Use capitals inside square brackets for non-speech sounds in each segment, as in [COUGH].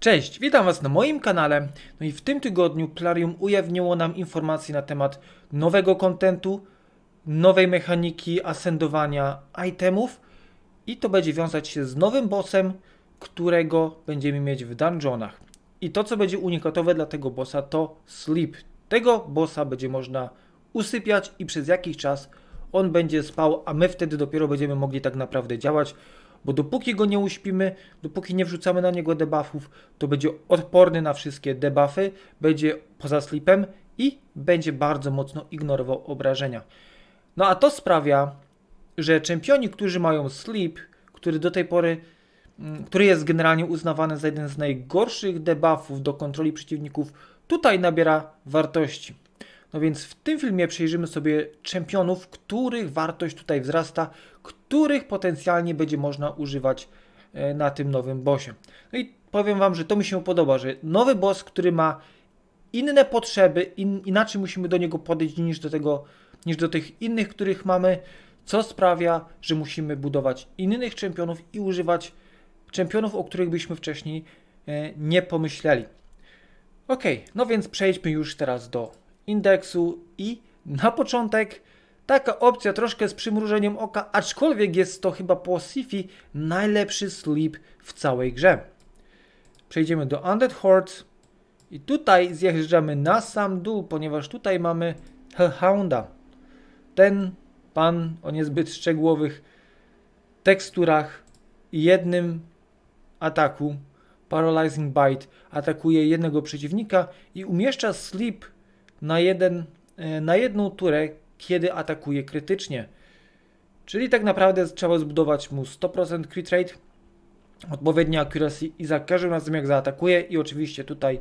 Cześć, witam Was na moim kanale. No i w tym tygodniu Clarium ujawniło nam informacje na temat nowego kontentu, nowej mechaniki asendowania itemów i to będzie wiązać się z nowym bossem, którego będziemy mieć w dungeonach. I to, co będzie unikatowe dla tego bossa, to sleep. Tego bossa będzie można usypiać i przez jakiś czas on będzie spał, a my wtedy dopiero będziemy mogli tak naprawdę działać, bo dopóki go nie uśpimy, dopóki nie wrzucamy na niego debuffów, to będzie odporny na wszystkie debuffy, będzie poza sleepem i będzie bardzo mocno ignorował obrażenia. No a to sprawia, że czempioni, którzy mają sleep, który do tej pory, mm, który jest generalnie uznawany za jeden z najgorszych debuffów do kontroli przeciwników, tutaj nabiera wartości. No więc w tym filmie przejrzymy sobie czempionów, których wartość tutaj wzrasta, których potencjalnie będzie można używać e, na tym nowym bossie. No i powiem Wam, że to mi się podoba, że nowy boss, który ma inne potrzeby, in, inaczej musimy do niego podejść niż do tego, niż do tych innych, których mamy, co sprawia, że musimy budować innych czempionów i używać czempionów, o których byśmy wcześniej e, nie pomyśleli. Ok, no więc przejdźmy już teraz do indeksu i na początek taka opcja troszkę z przymrużeniem oka, aczkolwiek jest to chyba po Sifi najlepszy sleep w całej grze. Przejdziemy do Undead Hordes i tutaj zjeżdżamy na sam dół, ponieważ tutaj mamy Hellhounda. Ten pan o niezbyt szczegółowych teksturach i jednym ataku Paralyzing Bite atakuje jednego przeciwnika i umieszcza sleep na, jeden, e, na jedną turę, kiedy atakuje krytycznie. Czyli tak naprawdę trzeba zbudować mu 100% crit rate, odpowiednia accuracy i za każdym razem jak zaatakuje i oczywiście tutaj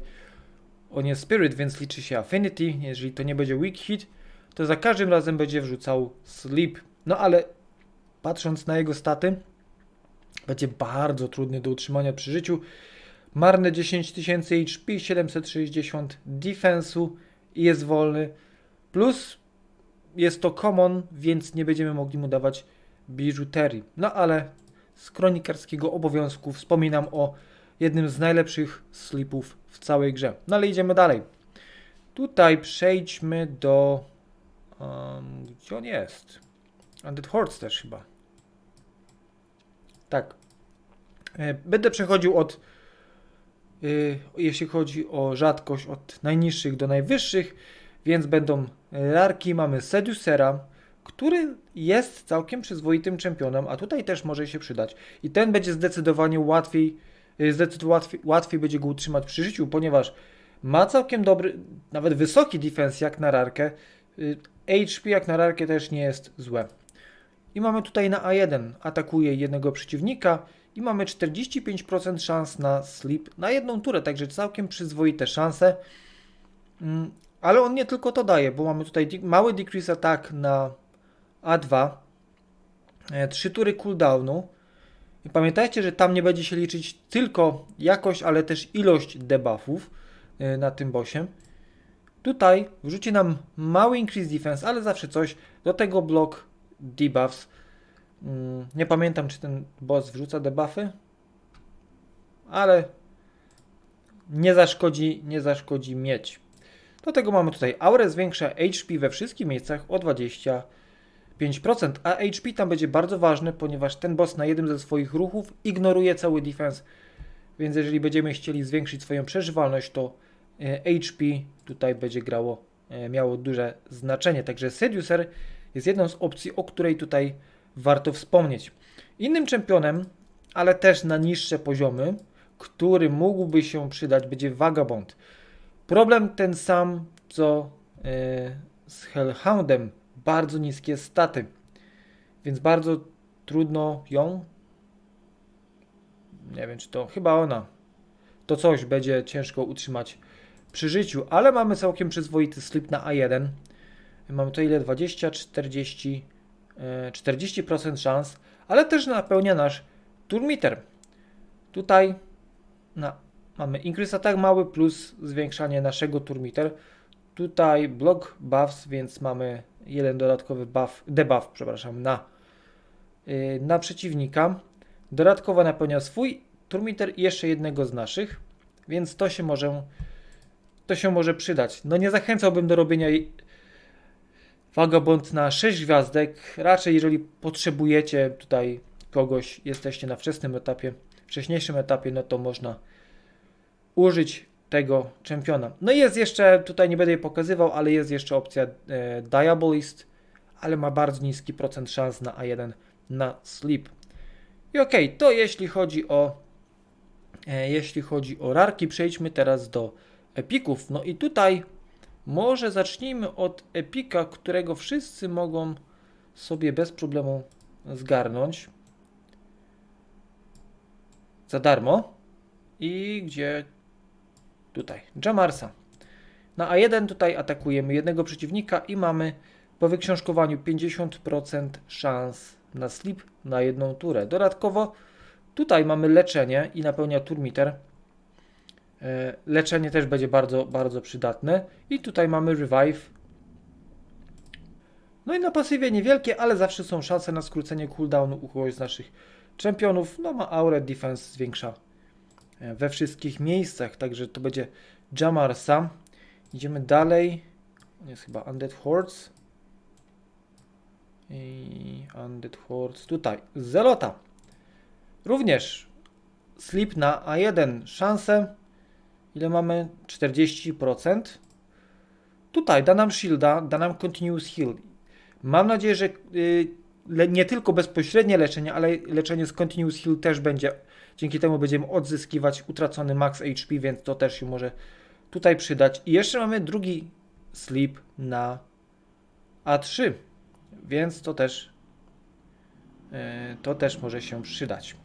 on jest spirit, więc liczy się affinity, jeżeli to nie będzie weak hit, to za każdym razem będzie wrzucał sleep. No ale patrząc na jego staty, będzie bardzo trudny do utrzymania przy życiu. Marne 10 000 HP, 760 defensu i jest wolny. Plus jest to common, więc nie będziemy mogli mu dawać biżuterii. No ale z kronikarskiego obowiązku wspominam o jednym z najlepszych slipów w całej grze. No ale idziemy dalej. Tutaj przejdźmy do... Um, gdzie on jest? Undead Hordes też chyba. Tak. E, Będę przechodził od, jeśli chodzi o rzadkość, od najniższych do najwyższych, więc będą larki. Mamy Seducera, który jest całkiem przyzwoitym czempionem, a tutaj też może się przydać. I ten będzie zdecydowanie łatwiej, y, zdecydowanie łatwiej, łatwiej będzie go utrzymać przy życiu, ponieważ ma całkiem dobry, nawet wysoki defense jak na rarkę. Y, HP jak na rarkę też nie jest złe. I mamy tutaj na A1 atakuje jednego przeciwnika i mamy 45% szans na sleep na jedną turę, także całkiem przyzwoite szanse. Mm, Ale on nie tylko to daje, bo mamy tutaj mały decrease attack na A2, 3 tury cooldownu. I pamiętajcie, że tam nie będzie się liczyć tylko jakość, ale też ilość debuffów y, na tym bossie. Tutaj wrzuci nam mały increase defense, ale zawsze coś. Do tego blok debuffs. Mm, Nie pamiętam, czy ten boss wrzuca debuffy, ale nie zaszkodzi, nie zaszkodzi mieć. Do tego mamy tutaj aurę, zwiększa HP we wszystkich miejscach o 25%, a HP tam będzie bardzo ważny, ponieważ ten boss na jednym ze swoich ruchów ignoruje cały defense, więc jeżeli będziemy chcieli zwiększyć swoją przeżywalność, to e, HP tutaj będzie grało, e, miało duże znaczenie. Także Seducer jest jedną z opcji, o której tutaj warto wspomnieć. Innym czempionem, ale też na niższe poziomy, który mógłby się przydać, będzie Vagabond. Problem ten sam, co e, z Hellhoundem. Bardzo niskie staty. Więc bardzo trudno ją. Nie wiem, czy to chyba ona. To coś będzie ciężko utrzymać przy życiu, ale mamy całkiem przyzwoity slip na A1. Mamy to ile? 20, 40, e, 40% szans, ale też napełnia nasz turmiter. Tutaj na, mamy increase attack mały plus zwiększanie naszego turmiter. Tutaj block buffs, więc mamy jeden dodatkowy buff, debuff, przepraszam, na, yy, na przeciwnika. Dodatkowo napełnia swój turmiter i jeszcze jednego z naszych. więc to się może to się może przydać. No nie zachęcałbym do robienia Vagabond na 6 gwiazdek. Raczej jeżeli potrzebujecie tutaj kogoś, jesteście na wczesnym etapie, wcześniejszym etapie, no to można użyć tego czempiona. No i jest jeszcze, tutaj nie będę jej pokazywał, ale jest jeszcze opcja e, Diabolist, ale ma bardzo niski procent szans na A1 na sleep. I okej, to jeśli chodzi o e, jeśli chodzi o rarki, przejdźmy teraz do epików. No i tutaj może zacznijmy od epika, którego wszyscy mogą sobie bez problemu zgarnąć za darmo. I gdzie tutaj Jamarsa. Na A1 tutaj atakujemy jednego przeciwnika i mamy po wyksiążkowaniu 50% szans na slip na jedną turę. Dodatkowo tutaj mamy leczenie i napełnia turmiter. E, Leczenie też będzie bardzo, bardzo przydatne. I tutaj mamy revive. No i na pasywie niewielkie, ale zawsze są szanse na skrócenie cooldownu u kogoś z naszych czempionów. No ma aurę, defense zwiększa e, we wszystkich miejscach, także to będzie Jamarsa. Idziemy dalej. Jest chyba Undead Hordes. I Undead Hordes tutaj. Zelota. Również slip na A1. Szanse. Ile mamy? 40%. Tutaj da nam shielda, da nam continuous heal. Mam nadzieję, że y, nie tylko bezpośrednie leczenie, ale leczenie z continuous heal też będzie. Dzięki temu będziemy odzyskiwać utracony max HP, więc to też się może tutaj przydać. I jeszcze mamy drugi sleep na A3, więc to też y, to też może się przydać.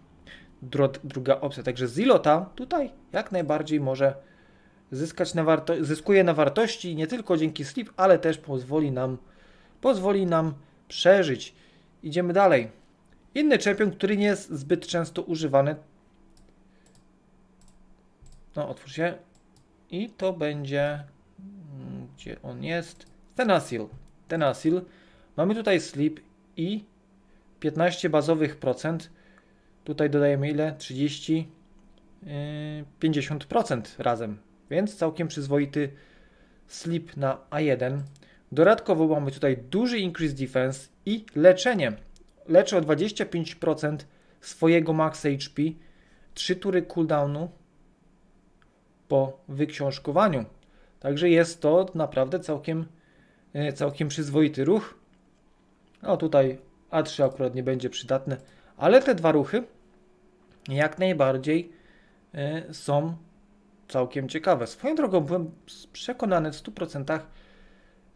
Druga opcja. Także Zilota tutaj jak najbardziej może zyskać na zyskuje na wartości nie tylko dzięki sleep, ale też pozwoli nam pozwoli nam przeżyć. Idziemy dalej. Inny czempion, który nie jest zbyt często używany. No, otwórz się. I to będzie. mm, Gdzie on jest? Tenasil. Tenasil. Mamy tutaj sleep i 15 bazowych procent. Tutaj dodajemy ile? 30. Yy, 50% razem. Więc całkiem przyzwoity sleep na A1. Dodatkowo mamy tutaj duży increase defense i leczenie. Leczę o 25% swojego max HP. 3 tury cooldownu po wyksiążkowaniu. Także jest to naprawdę całkiem, e, całkiem przyzwoity ruch. No tutaj A3 akurat nie będzie przydatne, ale te dwa ruchy jak najbardziej e, są całkiem ciekawe. Swoją drogą byłem przekonany w 100%,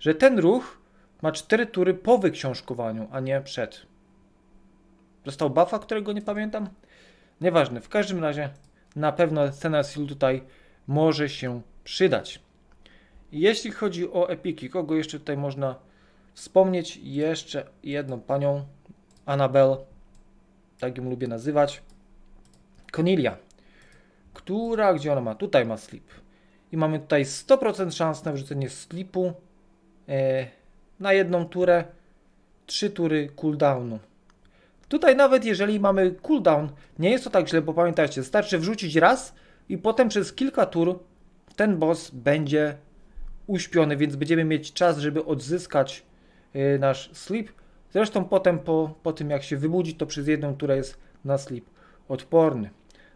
że ten ruch ma 4 tury po wyksiążkowaniu, a nie przed. Dostał buffa, którego nie pamiętam? Nieważne, w każdym razie na pewno scena Seal tutaj może się przydać. Jeśli chodzi o epiki, kogo jeszcze tutaj można wspomnieć? Jeszcze jedną panią, Annabel, tak ją lubię nazywać. Cornelia, która, gdzie ona ma? Tutaj ma slip. I mamy tutaj 100% szans na wrzucenie slipu e, na jedną turę, 3 tury cooldownu. Tutaj nawet jeżeli mamy cooldown, nie jest to tak źle, bo pamiętajcie, starczy wrzucić raz i potem przez kilka tur ten boss będzie uśpiony, więc będziemy mieć czas, żeby odzyskać e, nasz sleep. Zresztą potem po, po tym jak się wybudzi, to przez jedną turę jest na sleep odporny.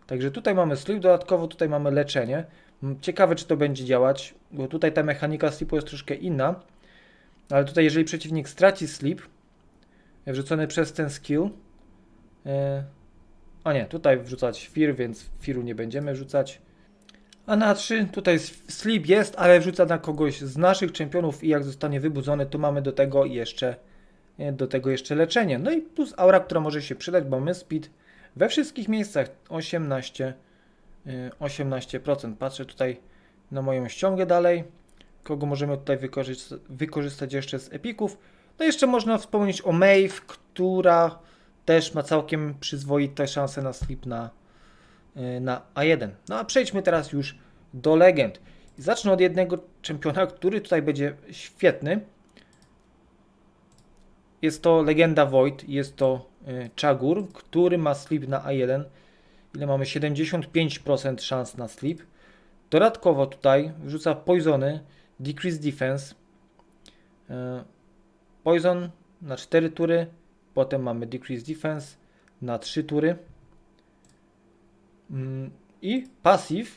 Także tutaj mamy sleep, dodatkowo tutaj mamy leczenie. Mm, Ciekawe, czy to będzie działać, bo tutaj ta mechanika sleepu jest troszkę inna. Ale tutaj, jeżeli przeciwnik straci sleep, e, wrzucony przez ten skill, e, a nie, tutaj wrzucać fear, więc fearu nie będziemy wrzucać. A na 3 tutaj s- sleep jest, ale wrzuca na kogoś z naszych czempionów i jak zostanie wybudzony, to mamy do tego jeszcze do tego jeszcze leczenie. No i plus aura, która może się przydać, bo mamy speed we wszystkich miejscach 18 y, 18%. Patrzę tutaj na moją ściągę dalej. Kogo możemy tutaj wykorzystać, jeszcze z epików? No jeszcze można wspomnieć o Maeve, która też ma całkiem przyzwoite szanse na slip na, y, na A1. No a przejdźmy teraz już do legend. Zacznę od jednego czempiona, który tutaj będzie świetny. Jest to legenda Void, jest to y, Chagur, który ma slip na A1. Ile mamy? 75% szans na slip. Dodatkowo tutaj wrzuca poisony, decrease defense. E, Poison na 4 tury, potem mamy decrease defense na 3 tury. Mm, I passive,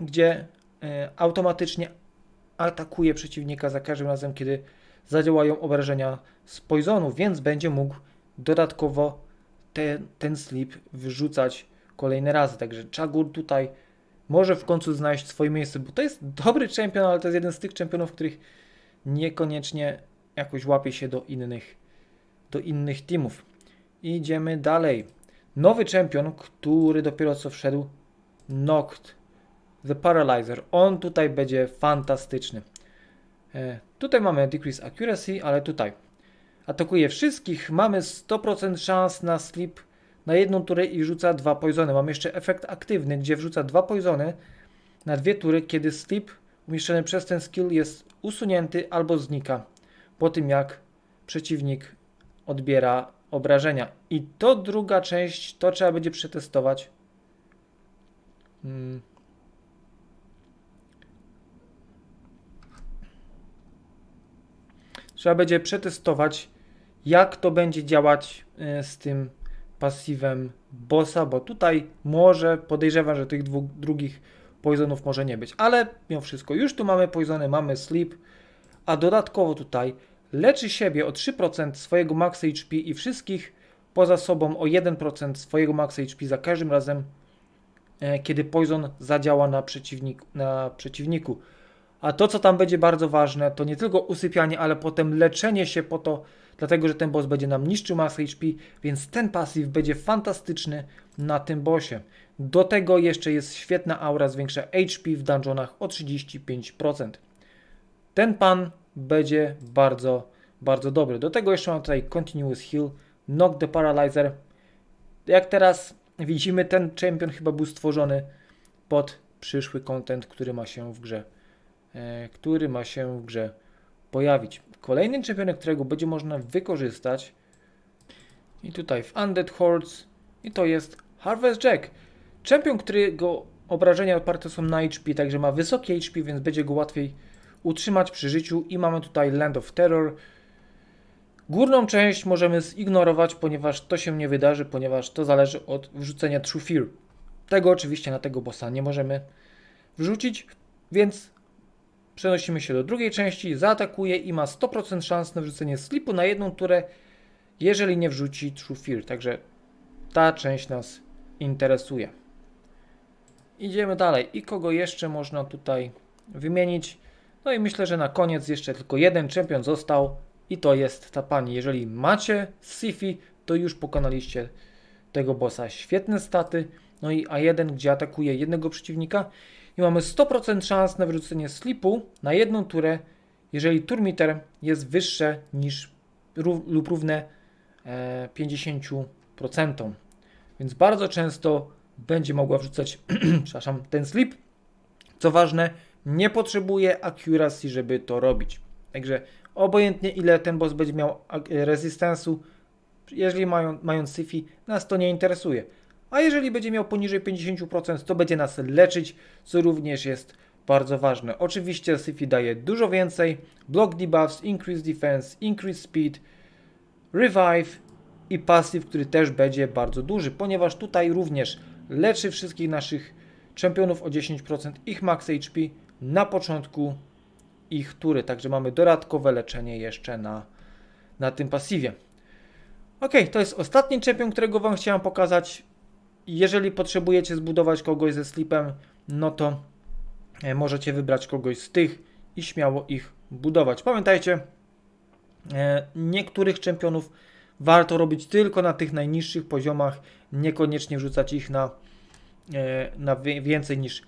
gdzie e, automatycznie atakuje przeciwnika za każdym razem, kiedy zadziałają obrażenia z poisonu, więc będzie mógł dodatkowo te, ten slip wyrzucać kolejne razy. Także Chagur tutaj może w końcu znaleźć swoje miejsce, bo to jest dobry czempion, ale to jest jeden z tych czempionów, których niekoniecznie jakoś łapie się do innych, do innych teamów. Idziemy dalej. Nowy czempion, który dopiero co wszedł, Noct, The Paralyzer. On tutaj będzie fantastyczny. E, tutaj mamy Decrease Accuracy, ale tutaj atakuje wszystkich. Mamy 100% szans na slip na jedną turę i rzuca dwa poisony. Mamy jeszcze efekt aktywny, gdzie wrzuca dwa poisony na dwie tury, kiedy slip umieszczony przez ten skill jest usunięty albo znika po tym jak przeciwnik odbiera obrażenia. I to druga część, to trzeba będzie przetestować. Hmm. Trzeba będzie przetestować, jak to będzie działać e, z tym pasywem bossa, bo tutaj może podejrzewam, że tych dwóch drugich poisonów może nie być. Ale mimo wszystko, już tu mamy poisony, mamy sleep, a dodatkowo tutaj leczy siebie o 3% swojego max HP i wszystkich poza sobą o 1% swojego max HP za każdym razem, e, kiedy poison zadziała na, przeciwnik, na przeciwniku. A to, co tam będzie bardzo ważne, to nie tylko usypianie, ale potem leczenie się po to, dlatego że ten boss będzie nam niszczył max HP, więc ten pasyw będzie fantastyczny na tym bossie. Do tego jeszcze jest świetna aura, zwiększa HP w dungeonach o 35%. Ten pan będzie bardzo, bardzo dobry. Do tego jeszcze mam tutaj Continuous Heal, Knock the Paralyzer. Jak teraz widzimy, ten champion chyba był stworzony pod przyszły content, który ma się w grze, który ma się w grze pojawić. Kolejny champion, którego będzie można wykorzystać i tutaj w Undead Hordes i to jest Harvest Jack. Champion, którego obrażenia oparte są na HP, także ma wysokie HP, więc będzie go łatwiej utrzymać przy życiu i mamy tutaj Land of Terror. Górną część możemy zignorować, ponieważ to się nie wydarzy, ponieważ to zależy od wrzucenia True Fear. Tego oczywiście na tego bossa nie możemy wrzucić, więc przenosimy się do drugiej części, zaatakuje i ma 100% szans na wrzucenie slipu na jedną turę, jeżeli nie wrzuci True Fear. Także ta część nas interesuje. Idziemy dalej. I kogo jeszcze można tutaj wymienić? No i myślę, że na koniec jeszcze tylko jeden czempion został i to jest ta pani. Jeżeli macie Sifi, to już pokonaliście tego bossa. Świetne staty. No i A1, gdzie atakuje jednego przeciwnika i mamy 100% szans na wyrzucenie slipu na jedną turę, jeżeli turmiter jest wyższe niż lub równe e, 50%. Więc bardzo często będzie mogła wrzucać [CLEARS THROAT] przepraszam, ten slip. Co ważne, nie potrzebuje accuracy, żeby to robić. Także obojętnie ile ten boss będzie miał rezystansu, jeżeli mają, mając syfi, nas to nie interesuje. A jeżeli będzie miał poniżej 50%, to będzie nas leczyć, co również jest bardzo ważne. Oczywiście Syfi daje dużo więcej. Block debuffs, increase defense, increase speed, revive i passive, który też będzie bardzo duży, ponieważ tutaj również leczy wszystkich naszych czempionów o 10% ich max HP na początku ich tury. Także mamy dodatkowe leczenie jeszcze na, na tym pasywie. Ok, to jest ostatni czempion, którego Wam chciałem pokazać. Jeżeli potrzebujecie zbudować kogoś ze slipem, no to e, możecie wybrać kogoś z tych i śmiało ich budować. Pamiętajcie, e, niektórych czempionów warto robić tylko na tych najniższych poziomach, niekoniecznie wrzucać ich na, e, na więcej niż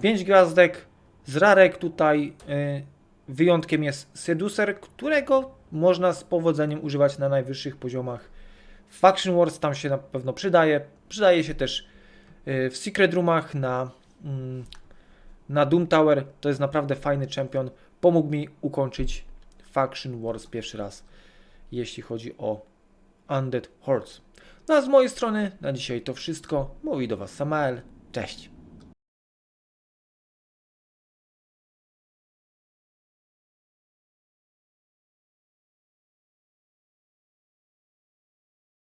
5 gwiazdek. Z rarek tutaj wyjątkiem jest Seducer, którego można z powodzeniem używać na najwyższych poziomach. Faction Wars tam się na pewno przydaje. Przydaje się też w Secret Roomach na, mm, na Doom Tower. To jest naprawdę fajny champion. Pomógł mi ukończyć Faction Wars pierwszy raz, jeśli chodzi o Undead Hordes. No a z mojej strony na dzisiaj to wszystko. Mówi do Was Samael. Cześć.